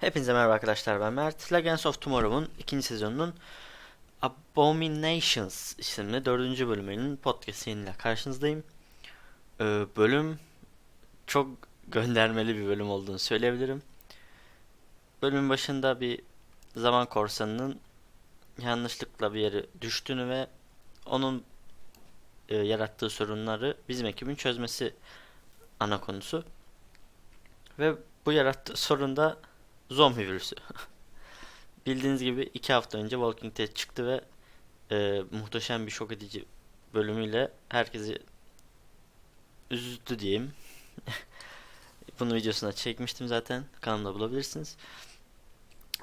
Hepinize merhaba arkadaşlar ben Mert. Legends of Tomorrow'un ikinci sezonunun Abominations isimli dördüncü bölümünün podcast'iyle karşınızdayım. Ee, bölüm çok göndermeli bir bölüm olduğunu söyleyebilirim. Bölümün başında bir zaman korsanının yanlışlıkla bir yere düştüğünü ve onun e, yarattığı sorunları bizim ekibin çözmesi ana konusu. Ve bu yarattığı sorun da zombi virüsü. Bildiğiniz gibi iki hafta önce Walking Dead çıktı ve e, muhteşem bir şok edici bölümüyle herkesi üzdü diyeyim. Bunun videosuna çekmiştim zaten. Kanalımda bulabilirsiniz.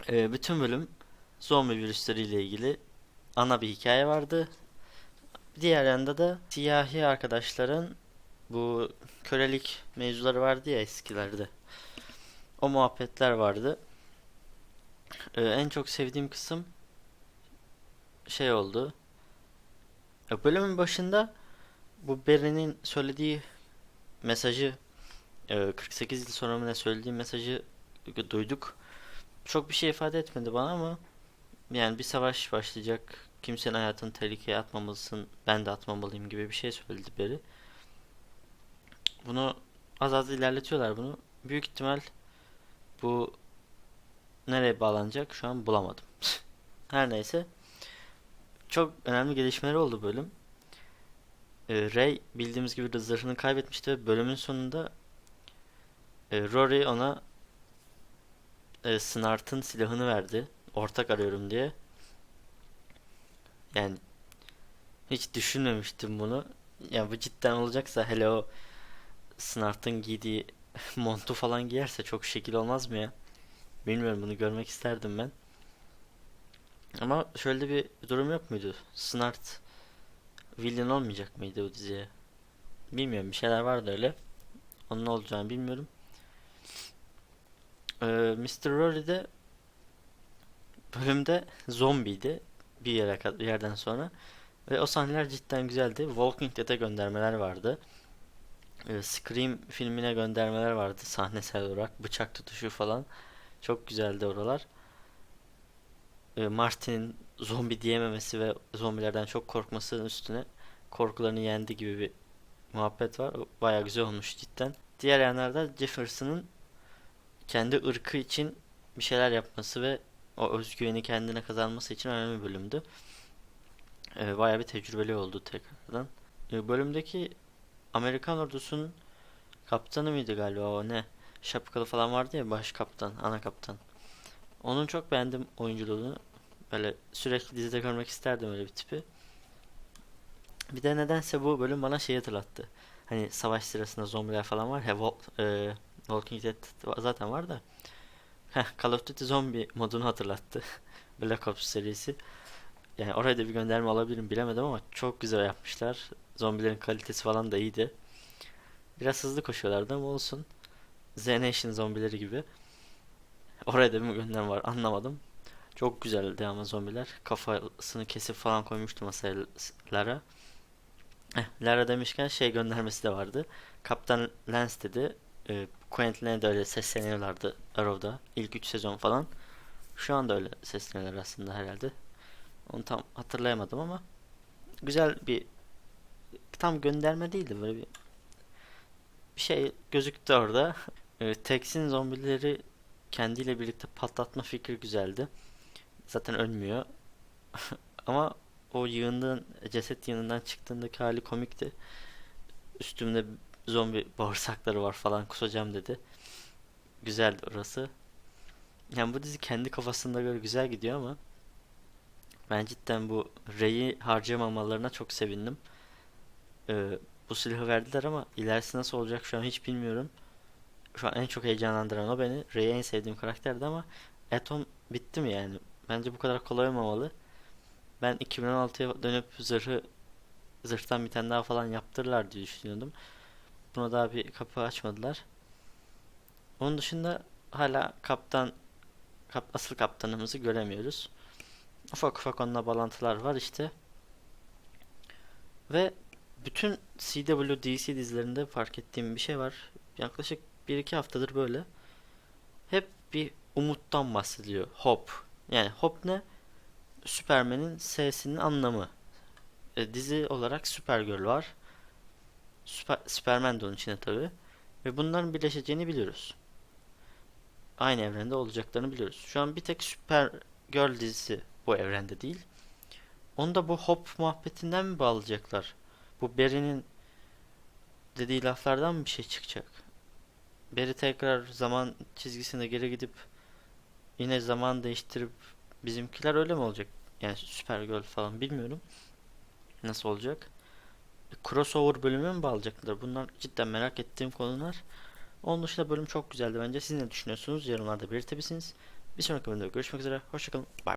E, bütün bölüm zombi virüsleriyle ilgili ana bir hikaye vardı. Diğer yanda da siyahi arkadaşların bu kölelik mevzuları vardı ya eskilerde. O muhabbetler vardı. Ee, en çok sevdiğim kısım şey oldu. E, Bölümün başında bu Barry'nin söylediği mesajı e, 48 yıl sonra mı ne söylediği mesajı duyduk. Çok bir şey ifade etmedi bana ama yani bir savaş başlayacak. Kimsenin hayatını tehlikeye atmamalısın. Ben de atmamalıyım gibi bir şey söyledi Barry. Bunu az az ilerletiyorlar bunu. Büyük ihtimal bu nereye bağlanacak şu an bulamadım. Her neyse. Çok önemli gelişmeler oldu bölüm. Ee, Ray bildiğimiz gibi zırhını kaybetmişti ve bölümün sonunda e, Rory ona e, Snart'ın silahını verdi. Ortak arıyorum diye. Yani hiç düşünmemiştim bunu. Ya bu cidden olacaksa hele o Snart'ın giydiği montu falan giyerse çok şekil olmaz mı ya? Bilmiyorum bunu görmek isterdim ben. Ama şöyle bir durum yok muydu? Snart villain olmayacak mıydı bu diziye? Bilmiyorum bir şeyler vardı öyle. Onun ne olacağını bilmiyorum. Ee, Mr. Rory de bölümde zombiydi bir yere bir yerden sonra ve o sahneler cidden güzeldi. Walking Dead'e göndermeler vardı. Ee, Scream filmine göndermeler vardı sahnesel olarak bıçak tutuşu falan. Çok güzeldi oralar. Ee, Martin'in zombi diyememesi ve zombilerden çok korkmasının üstüne korkularını yendi gibi bir muhabbet var. Baya güzel olmuş cidden. Diğer yanlarda Jefferson'ın kendi ırkı için bir şeyler yapması ve o özgüveni kendine kazanması için önemli bir bölümdü. Ee, Baya bir tecrübeli oldu tekrardan. Bölümdeki Amerikan ordusunun kaptanı mıydı galiba o ne? Şapkalı falan vardı ya baş kaptan, ana kaptan. Onun çok beğendim oyunculuğunu. Böyle sürekli dizide görmek isterdim öyle bir tipi. Bir de nedense bu bölüm bana şey hatırlattı. Hani savaş sırasında zombiler falan var ya Wal- e, Walking Dead zaten var da. Heh, Call of Duty Zombie modunu hatırlattı. Black Ops serisi. Yani oraya da bir gönderme alabilirim bilemedim ama çok güzel yapmışlar. Zombilerin kalitesi falan da iyiydi. Biraz hızlı koşuyorlardı ama olsun. Z zombileri gibi. Oraya da bir gönderme var anlamadım. Çok güzeldi ama zombiler. Kafasını kesip falan koymuştu masaya Lara. Eh, Lara demişken şey göndermesi de vardı. Kaptan Lance dedi. E, Quentin'e de öyle sesleniyorlardı Arrow'da. İlk 3 sezon falan. Şu anda öyle sesleniyorlar aslında herhalde. Onu tam hatırlayamadım ama güzel bir tam gönderme değildi böyle bir bir şey gözüktü orada. Tex'in zombileri kendiyle birlikte patlatma fikri güzeldi. Zaten ölmüyor. Ama o yığından, ceset yığınından çıktığındaki hali komikti. Üstümde zombi bağırsakları var falan kusacağım dedi. Güzeldi orası. Yani bu dizi kendi kafasında göre güzel gidiyor ama ben cidden bu Rey'i harcamamalarına çok sevindim. Ee, bu silahı verdiler ama ilerisi nasıl olacak şu an hiç bilmiyorum. Şu an en çok heyecanlandıran o beni. Rey'i en sevdiğim karakterdi ama Atom bitti mi yani? Bence bu kadar kolay olmamalı. Ben 2016'ya dönüp zırhı zırhtan bir tane daha falan yaptırırlar diye düşünüyordum. Buna daha bir kapı açmadılar. Onun dışında hala kaptan kap, asıl kaptanımızı göremiyoruz. Ufak ufak onunla bağlantılar var işte. Ve bütün CW DC dizilerinde fark ettiğim bir şey var. Yaklaşık 1-2 haftadır böyle. Hep bir umuttan bahsediliyor. Hope. Yani hope ne? Superman'in S'sinin anlamı. E, dizi olarak Supergirl var. Süper, Superman de onun içinde tabi. Ve bunların birleşeceğini biliyoruz. Aynı evrende olacaklarını biliyoruz. Şu an bir tek Supergirl dizisi bu evrende değil. Onu da bu Hope muhabbetinden mi bağlayacaklar? Bu Barry'nin dediği laflardan mı bir şey çıkacak? Barry tekrar zaman çizgisine geri gidip yine zaman değiştirip bizimkiler öyle mi olacak? Yani Supergirl falan bilmiyorum. Nasıl olacak? Crossover bölümü mü bağlayacaklar? Bunlar cidden merak ettiğim konular. Onun dışında bölüm çok güzeldi bence. Siz ne düşünüyorsunuz? Yorumlarda belirtebilirsiniz. Bir sonraki bölümde görüşmek üzere. Hoşçakalın. Bye.